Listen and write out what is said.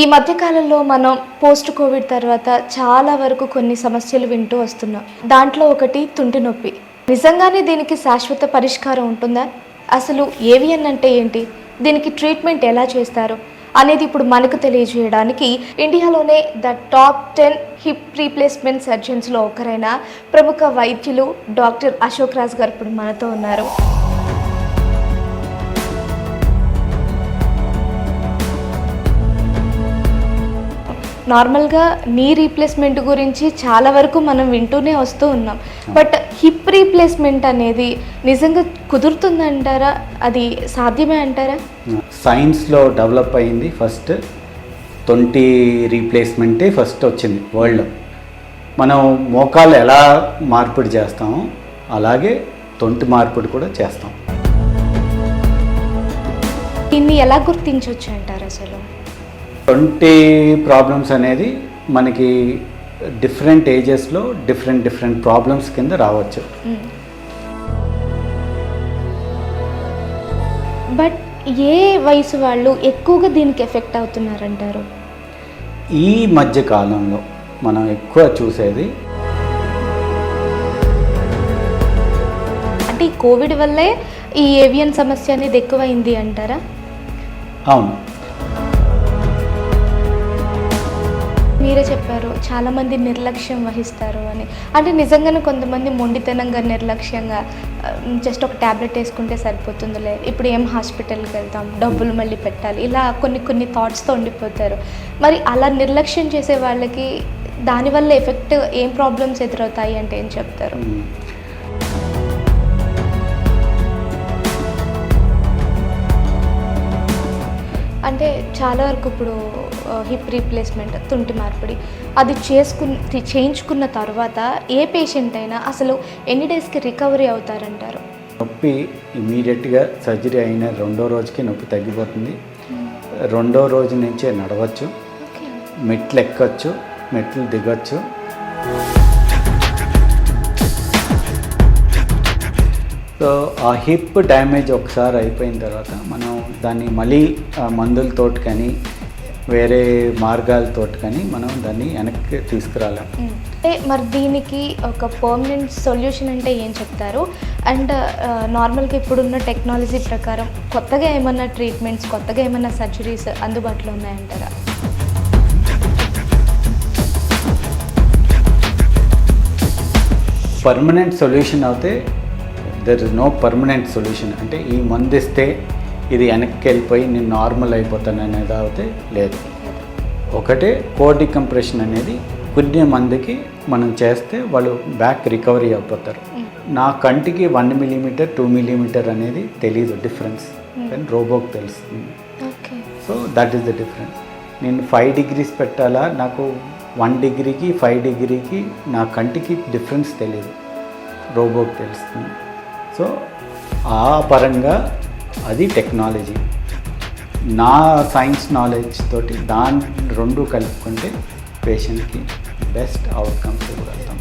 ఈ మధ్యకాలంలో మనం పోస్ట్ కోవిడ్ తర్వాత చాలా వరకు కొన్ని సమస్యలు వింటూ వస్తున్నాం. దాంట్లో ఒకటి తుంటి నొప్పి. నిజంగానే దీనికి శాశ్వత పరిష్కారం ఉంటుందా? అసలు ఏవియన్ అంటే ఏంటి? దీనికి ట్రీట్మెంట్ ఎలా చేస్తారు? అనేది ఇప్పుడు మనకు తెలియజేయడానికి ఇండియాలోనే the top ten hip replacement సర్జన్స్లో ఒకరైన ప్రముఖ వైద్యులు డాక్టర్ అశోక్ రాజ్ గారు ఇప్పుడు మనతో ఉన్నారు. నార్మల్గా నీ రీప్లేస్మెంట్ గురించి చాలా వరకు మనం వింటూనే వస్తూ ఉన్నాం. బట్ హిప్ రీప్లేస్మెంట్ అనేది నిజంగా కుదురుతుందంటారా? అది సాధ్యమే అంటారా? సైన్స్లో డెవలప్ అయింది ఫస్ట్ తొంటి రీప్లేస్మెంటే ఫస్ట్ వచ్చింది వరల్డ్లో మనం మోకాలు ఎలా మార్పిడి చేస్తామో అలాగే తొంటి మార్పిడి కూడా చేస్తాం. దీన్ని ఎలా గుర్తించవచ్చు అంటారు అసలు? తొంటి ప్రాబ్లమ్స్ అనేది మనకి డిఫరెంట్ ఏజెస్లో డిఫరెంట్ డిఫరెంట్ ప్రాబ్లమ్స్ కింద రావచ్చు. బట్ ఏ వయసు వాళ్ళు ఎక్కువగా దీనికి ఎఫెక్ట్ అవుతున్నారంటారు? ఈ మధ్య కాలంలో మనం ఎక్కువ చూసేది అంటే ఈ కోవిడ్ వల్లే ఈ ఏవియన్ సమస్య అనేది ఎక్కువైంది అంటారా? అవును. మీరే చెప్పారు చాలామంది నిర్లక్ష్యం వహిస్తారు అని. అంటే నిజంగానే కొంతమంది మొండితనంగా నిర్లక్ష్యంగా జస్ట్ ఒక ట్యాబ్లెట్ వేసుకుంటే సరిపోతుందిలే. ఇప్పుడు ఏం హాస్పిటల్కి వెళ్తాం డబ్బులు మళ్ళీ పెట్టాలి. ఇలా కొన్ని కొన్ని థాట్స్తో ఉండిపోతారు. మరి అలా నిర్లక్ష్యం చేసే వాళ్ళకి దానివల్ల ఎఫెక్ట్ ఏం ప్రాబ్లమ్స్ ఎదురవుతాయి అంటే ఏం చెప్తారు? అంటే చాలా వరకు ఇప్పుడు హిప్ రీప్లేస్మెంట్ తుంటి మార్పిడి అది చేసుకున్న చేయించుకున్న తర్వాత ఏ పేషెంట్ అయినా అసలు ఎన్ని డేస్కి రికవరీ అవుతారంటారు? నొప్పి ఇమీడియట్గా సర్జరీ అయిన రెండో రోజుకి నొప్పి తగ్గిపోతుంది. రెండో రోజు నుంచే నడవచ్చు. మెట్లు ఎక్కొచ్చు మెట్లు దిగొచ్చు. సో ఆ హిప్ డ్యామేజ్ ఒకసారి అయిపోయిన తర్వాత మనం దాన్ని మళ్ళీ ఆ మందులతోటి కానీ వేరే మార్గాలతోటి కానీ మనం దాన్ని వెనక్కి తీసుకురాలేం. అంటే మరి దీనికి ఒక పర్మనెంట్ సొల్యూషన్ అంటే ఏం చెప్తారు? అండ్ నార్మల్గా ఇప్పుడున్న టెక్నాలజీ ప్రకారం కొత్తగా ఏమన్నా ట్రీట్మెంట్స్ కొత్తగా ఏమన్నా సర్జరీస్ అందుబాటులో ఉన్నాయంటారా? పర్మనెంట్ సొల్యూషన్ అయితే there is no permanent solution అంటే ఈ మందు ఇస్తే ఇది వెనక్కి వెళ్ళిపోయి నేను నార్మల్ అయిపోతాను అనేది అయితే లేదు. ఒకటే కోర్ డికంప్రెషన్ అనేది కొన్ని మందికి మనం చేస్తే వాళ్ళు బ్యాక్ రికవరీ అయిపోతారు. నా కంటికి వన్ మిల్లీమీటర్ టూ మిల్లీమీటర్ అనేది తెలీదు డిఫరెన్స్ కానీ రోబోకి తెలుస్తుంది. So that is the difference నేను ఫైవ్ డిగ్రీస్ పెట్టాలా? నాకు వన్ డిగ్రీకి ఫైవ్ డిగ్రీకి నా కంటికి డిఫరెన్స్ తెలియదు రోబోకి తెలుస్తుంది. సో ఆ పరంగా అది టెక్నాలజీ. నా సైన్స్ నాలెడ్జ్ తోటి దాని రెండు కలుపుకుంటే పేషెంట్కి బెస్ట్ అవుట్కమ్స్ ఇవ్వగలుగుతాం.